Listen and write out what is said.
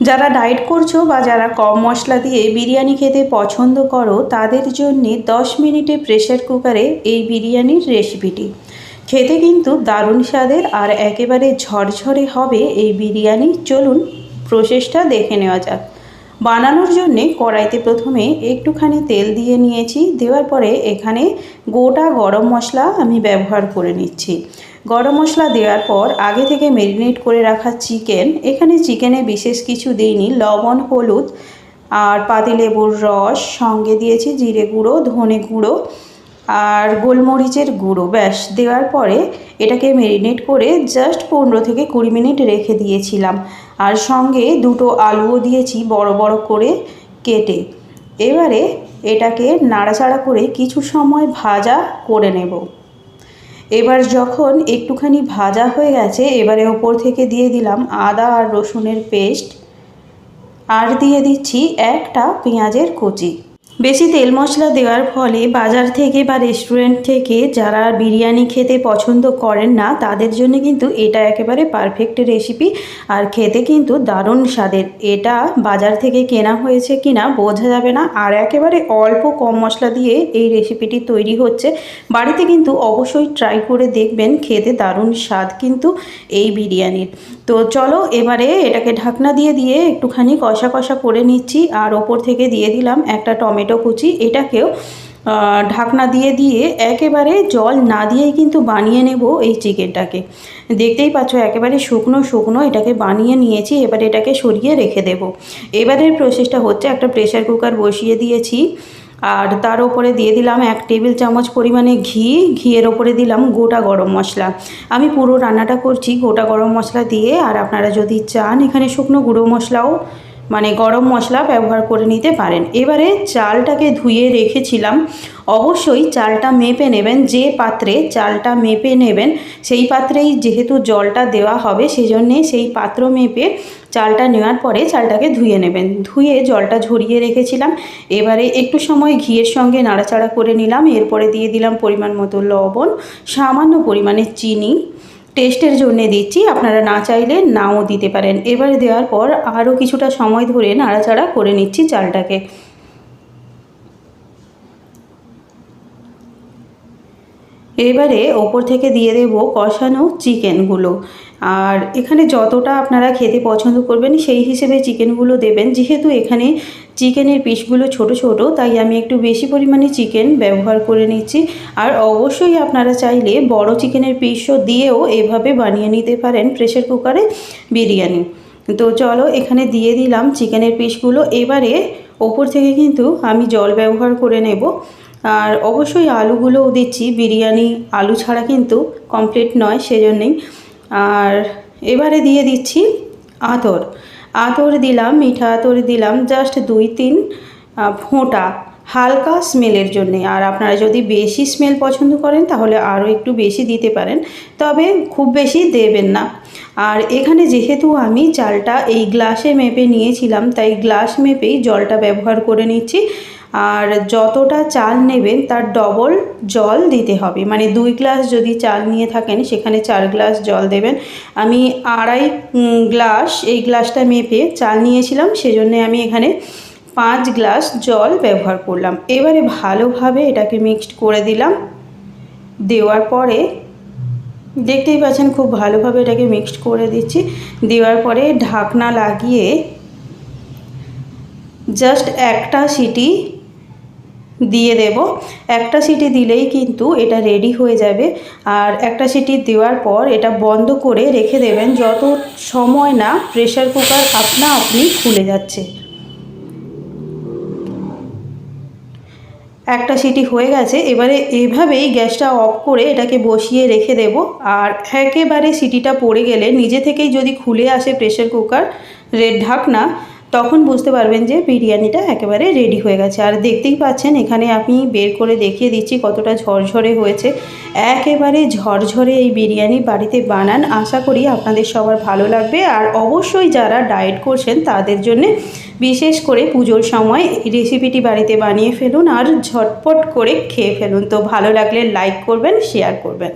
যারা ডায়েট করছ বা যারা কম মশলা দিয়ে বিরিয়ানি খেতে পছন্দ করো, তাদের জন্য দশ মিনিটে প্রেশার কুকারে এই বিরিয়ানির রেসিপিটি খেতে কিন্তু দারুণ স্বাদের আর একেবারে ঝরঝরে হবে এই বিরিয়ানি। চলুন প্রসেসটা দেখে নেওয়া যাক। বানানোর জন্যে কড়াইতে প্রথমে একটুখানি তেল দিয়ে নিয়েছি। দেওয়ার পরে এখানে গোটা গরম মশলা আমি ব্যবহার করে নিচ্ছি। গরম মশলা দেওয়ার পর আগে থেকে ম্যারিনেট করে রাখা চিকেন এখানে চিকেনে বিশেষ কিছু দিইনি। লবণ, হলুদ আর পাতিলেবুর রস সঙ্গে দিয়েছি। জিরে গুঁড়ো, ধনে গুঁড়ো আর গোলমরিচের গুঁড়ো, ব্যাস, দেওয়ার পরে এটাকে মেরিনেট করে জাস্ট পনেরো থেকে কুড়ি মিনিট রেখে দিয়েছিলাম। আর সঙ্গে দুটো আলুও দিয়েছি বড় বড় করে কেটে। এবারে এটাকে নাড়াচাড়া করে কিছু সময় ভাজা করে নেব। এবার যখন একটুখানি ভাজা হয়ে গেছে, এবারে ওপর থেকে দিয়ে দিলাম আদা আর রসুনের পেস্ট। আর দিয়ে দিচ্ছি একটা পেঁয়াজের কুচি। বেশি তেল মশলা দেওয়ার ফলে বাজার থেকে বা রেস্টুরেন্ট থেকে যারা বিরিয়ানি খেতে পছন্দ করেন না, তাদের জন্য কিন্তু এটা একেবারে পারফেক্ট রেসিপি আর খেতে কিন্তু দারুণ স্বাদের। এটা বাজার থেকে কেনা হয়েছে কিনা বোঝা যাবে না। আর একেবারে অল্প কম মশলা দিয়ে এই রেসিপিটি তৈরি হচ্ছে। বাড়িতে কিন্তু অবশ্যই ট্রাই করে দেখবেন, খেতে দারুণ স্বাদ কিন্তু এই বিরিয়ানির। তো চলো এবারে এটাকে ঢাকনা দিয়ে দিয়ে একটুখানি কষা কষা করে নিচ্ছি। আর ওপর থেকে দিয়ে দিলাম একটা টমেটো কুচি এটাকেও ঢাকনা দিয়ে দিয়ে একেবারে জল না দিয়েই কিন্তু বানিয়ে নেব এই চিকেনটাকে। দেখতেই পাচ্ছ একেবারে শুকনো শুকনো এটাকে বানিয়ে নিয়েছি, এবারে এটাকে সরিয়ে রেখে দেব। এবারের প্রসেসটা হচ্ছে একটা প্রেশার কুকার বসিয়ে দিয়েছি, আর তার ওপরে দিয়ে দিলাম এক টেবিল চামচ পরিমাণে ঘি, ঘিয়ের ওপরে দিলাম গোটা গরম মশলা। আমি পুরো রান্নাটা করছি গোটা গরম মশলা দিয়ে, আর আপনারা যদি চান এখানে শুকনো গুঁড়ো মশলাও মানে গরম মশলা ব্যবহার করে নিতে পারেন। এবারে চালটাকে ধুয়ে রেখেছিলাম। অবশ্যই চালটা মেপে নেবেন, যে পাত্রে চালটা মেপে নেবেন, সেই পাত্রেই যেহেতু জলটা দেওয়া হবে, সেজন্যে সেই পাত্র মেপে চালটা নেওয়ার পরে চালটাকে ধুয়ে নেবেন। ধুয়ে জলটা ঝরিয়ে রেখেছিলাম। এবারে একটু সময় ঘিয়ের সঙ্গে নাড়াচাড়া করে নিলাম। এরপরে দিয়ে দিলাম পরিমাণ মতো লবণ, সামান্য পরিমাণে চিনি। টেস্টের জন্যে দিচ্ছি, আপনারা না চাইলে নাও দিতে পারেন। এবার দেওয়ার পর আরও কিছুটা সময় ধরে নাড়াচাড়া করে নিচ্ছি চালটাকে। এবারে ওপর থেকে দিয়ে দেব কষানো চিকেনগুলো। আর এখানে যতটা আপনারা খেতে পছন্দ করবেন, সেই হিসেবে চিকেনগুলো দেবেন। যেহেতু এখানে চিকেনের পিসগুলো ছোট ছোট, তাই আমি একটু বেশি পরিমাণে চিকেন ব্যবহার করে নিচ্ছি। আর অবশ্যই আপনারা চাইলে বড় চিকেনের পিসও দিয়েও এভাবে বানিয়ে নিতে পারেন প্রেশার কুকারে বিরিয়ানি। তো চলো, এখানে দিয়ে দিলাম চিকেনের পিসগুলো। এবারে ওপর থেকে কিন্তু আমি জল ব্যবহার করে নেব। আর অবশ্যই আলুগুলোও দিচ্ছি। বিরিয়ানি আলু ছাড়া কিন্তু কমপ্লিট নয়, সেজন্যেই। আর এবারে দিয়ে দিচ্ছি আতর। আতর দিলাম, মিঠা আতর দিলাম জাস্ট দুই তিন ফোঁটা হালকা স্মেলের জন্যে। আর আপনারা যদি বেশি স্মেল পছন্দ করেন, তাহলে আরও একটু বেশি দিতে পারেন। তবে খুব বেশি দেবেন না। আর এখানে যেহেতু আমি চালটা এই গ্লাসে মেপে নিয়েছিলাম, তাই গ্লাস মেপেই জলটা ব্যবহার করে নিচ্ছি। আর যতটা চাল নেবেন তার ডবল জল দিতে হবে। মানে দুই গ্লাস যদি চাল নিয়ে থাকেন, সেখানে চার গ্লাস জল দেবেন। আমি আড়াই গ্লাস এই গ্লাসটা মেপে চাল নিয়েছিলাম, সেজন্য আমি এখানে পাঁচ গ্লাস জল ব্যবহার করলাম। এবারে ভালোভাবে এটাকে মিক্সড করে দিলাম। দেওয়ার পরে দেখতেই পাচ্ছেন খুব ভালোভাবে এটাকে মিক্সড করে দিচ্ছি। দেওয়ার পরে ঢাকনা লাগিয়ে জাস্ট একটা সিটি দিয়ে দেব। একটা সিটি দিলেই কিন্তু এটা রেডি হয়ে যাবে। আর একটা সিটি দেওয়ার পর এটা বন্ধ করে রেখে দেবেন যত সময় না প্রেশার কুকার আপনা আপনি খুলে যাচ্ছে। একটা সিটি হয়ে গেছে। এবারে এভাবেই গ্যাসটা অফ করে এটাকে বসিয়ে রেখে দেব। আর একেবারে সিটিটা পড়ে গেলে নিজে থেকেই যদি খুলে আসে প্রেশার কুকার রেড ঢাকনা তখন বুঝতে পারবেন যে বিরিয়ানিটা একেবারে রেডি হয়ে গেছে। আর দেখতেই পাচ্ছেন, এখানে আমি বের করে দেখিয়ে দিচ্ছি কতটা ঝরঝরে হয়েছে। একেবারে ঝরঝরে এই বিরিয়ানি বাড়িতে বানান। আশা করি আপনাদের সবার ভালো লাগবে। আর অবশ্যই যারা ডায়েট করছেন, তাদের জন্য বিশেষ করে পুজোর সময় রেসিপিটি বাড়িতে বানিয়ে ফেলুন। আর ঝটপট করে খেয়ে ফেলুন। তো ভালো লাগলে লাইক করবেন শেয়ার করবেন।